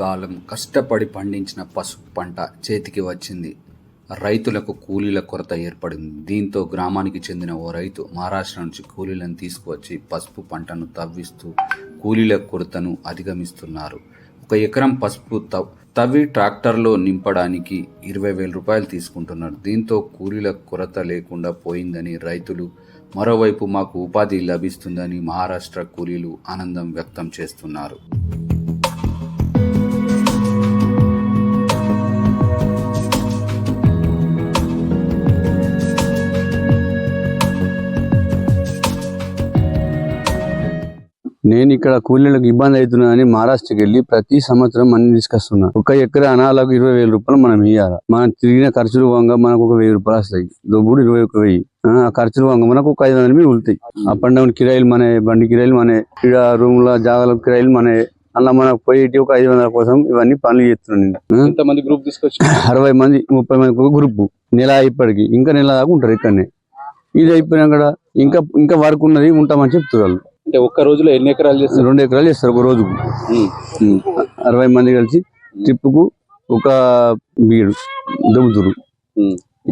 గాలం కష్టపడి పండించిన పసుపు పంట చేతికి వచ్చింది. రైతులకు కూలీల కొరత ఏర్పడింది. దీంతో గ్రామానికి చెందిన ఓ రైతు మహారాష్ట్ర నుంచి కూలీలను తీసుకువచ్చి పసుపు పంటను తవ్విస్తూ కూలీల కొరతను అధిగమిస్తున్నారు. ఒక ఎకరం పసుపు తవ్ తవ్వి ట్రాక్టర్లో నింపడానికి ఇరవై వేల రూపాయలు తీసుకుంటున్నారు. దీంతో కూలీల కొరత లేకుండా పోయిందని రైతులు మరోవైపు మాకు ఉపాధి లభిస్తుందని మహారాష్ట్ర కూలీలు ఆనందం వ్యక్తం చేస్తున్నారు. నేను ఇక్కడ కూలీలకు ఇబ్బంది అవుతున్నదని మహారాష్ట్రకి వెళ్ళి ప్రతి సంవత్సరం మనం తీసుకొస్తున్నా. ఒక ఎకరా అనాలకు ఇరవై వేల రూపాయలు మనం ఇవ్వాలి మనం తిరిగిన ఖర్చులు వంగ మనకు ఒక వెయ్యి రూపాయలు వస్తాయి. దొబ్బుడు ఇరవై ఒక వెయ్యి. ఆ ఖర్చులు వంగ మనకు ఒక ఐదు వందల మిగులుతాయి అప్ అండ్ డౌన్ కిరాయిలు మన బండి కిరాయిలు మన ఇక్కడ రూమ్ల జాగాల కిరాయిలు మన అలా మనకు పోయేటి ఒక ఐదు వందల కోసం ఇవన్నీ పనులు చేస్తున్నాను? ఎంతమంది గ్రూప్ తీసుకొచ్చి అరవై మంది ముప్పై మందికి ఒక గ్రూప్. నెల ఇప్పటికి ఇంకా నెల దాకా ఉంటారు ఇక్కడనే. ఇది అయిపోయినాక ఇంకా ఇంకా వర్క్ ఉన్నది ఉంటామని చెప్తున్నారు అంటే ఒక్క రోజులో ఎన్ని ఎకరాలు చేస్తారు? రెండు ఎకరాలు చేస్తారు ఒక రోజుకు. అరవై మంది కలిసి ట్రిప్పుకు ఒక బీడు దొబ్బుతురు.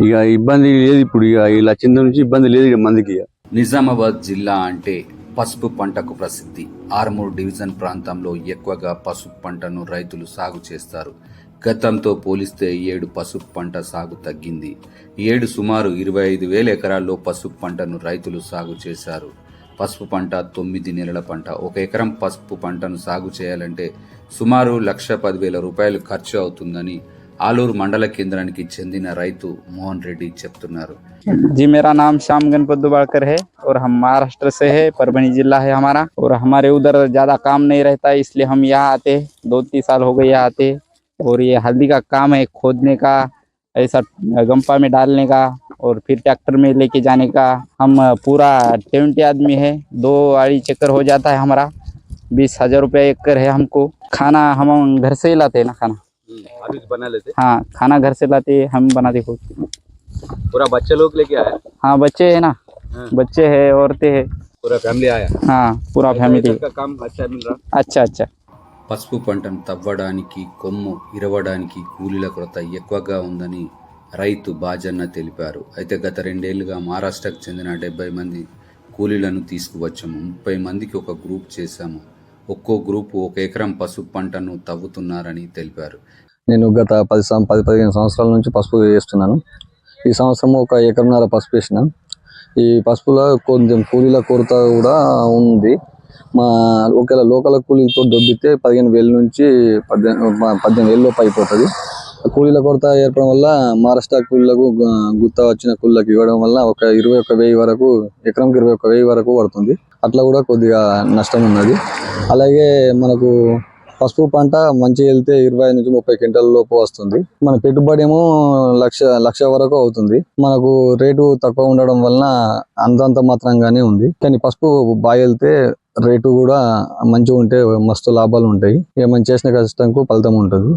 ఇక ఇబ్బంది లేదు ఇప్పుడు ఇక ఈ లక్ష నుంచి ఇబ్బంది లేదు ఇక మందికి ఇక. నిజామాబాద్ జిల్లా అంటే పసుపు పంటకు ప్రసిద్ధి. ఆర్మూర్ డివిజన్ ప్రాంతంలో ఎక్కువగా పసుపు పంటను రైతులు సాగు చేస్తారు. గతంతో పోలిస్తే ఏడు పసుపు పంట సాగు తగ్గింది. ఏడు సుమారు ఇరవై ఐదు వేల ఎకరాల్లో పసుపు పంటను రైతులు సాగు చేశారు. పసుపు పంట తొమ్మిది నెలల పంట ఒక ఎకరం పసుపు పంటను సాగు చేయాలంటే సుమారు లక్ష పదివేల రూపాయలు ఖర్చు అవుతుందని ఆలూరు మండల కేంద్రానికి చెందిన రైతు మోహన్ రెడ్డి చెప్తున్నారు जी मेरा नाम श्याम गणपत दुबाड़कर है और हम महाराष्ट्र से है परभनी जिला है हमारा और हमारे उधर ज्यादा काम नहीं रहता है इसलिए हम यहाँ आते हैं। दो तीन साल हो गए यहाँ आते हैं। और ये हल्दी का काम है खोदने का ऐसा गंपा में डालने का और फिर ट्रैक्टर में लेके जाने का हम पूरा ट्वेंटी आदमी है दो आड़ी चक्कर हो जाता है हमारा बीस हजार रुपया एकड़ है हमको खाना हम घर से ही लाते हैं ना खाना अभी बना लेते हाँ खाना घर से लाते हैं, हम बनाते खुद पूरा बच्चे लोग लेके आया हाँ बच्चे है ना हाँ। बच्चे है औरतें है पूरा फैमिली आया हाँ पूरा फैमिली का काम अच्छा मिल रहा अच्छा अच्छा పసుపు పంటను తవ్వడానికి కొమ్ము ఇరవడానికి కూలీల కొరత ఎక్కువగా ఉందని రైతు బాజన్న తెలిపారు. అయితే గత రెండేళ్ళుగా మహారాష్ట్రకు చెందిన డెబ్బై మంది కూలీలను తీసుకువచ్చాము. ముప్పై మందికి ఒక గ్రూప్ చేశాము. ఒక్కో గ్రూపు ఒక ఎకరం పసుపు పంటను తవ్వుతున్నారని తెలిపారు. నేను గత పది సం పది పదిహేను సంవత్సరాల నుంచి పసుపు వేస్తున్నాను. ఈ సంవత్సరం ఒక ఎకరంన్నర పసుపు వేసిన. ఈ పసుపులో కొంచెం కూలీల కొరత కూడా ఉంది. మా ఒకవేళ లోకల్ కూలీలతో దొబ్బితే పదిహేను వేల నుంచి పద్దెనిమిది పద్దెనిమిది వేల లోపు అయిపోతుంది. కూలీల కొరత ఏర్పడడం వల్ల మహారాష్ట్ర కూలీలకు గుత్త వచ్చిన కూలీలకు ఇవ్వడం వల్ల ఒక ఇరవై ఒక్క వెయ్యి వరకు ఎకరంకి ఇరవై ఒక్క వెయ్యి వరకు పడుతుంది. అట్లా కూడా కొద్దిగా నష్టం ఉన్నది. అలాగే మనకు పసుపు పంట మంచి వెళ్తే ఇరవై ఐదు నుంచి ముప్పై క్వింటల లోపు వస్తుంది. మన పెట్టుబడి ఏమో లక్ష లక్ష వరకు అవుతుంది. మనకు రేటు తక్కువ ఉండడం వలన అంతంత మాత్రంగానే ఉంది. కానీ పసుపు బాగా వెళ్తే రేటు కూడా మంచిగా ఉంటే మస్తు లాభాలు ఉంటాయి. ఇక మనం చేసిన కష్టంకు ఫలితం ఉంటుంది.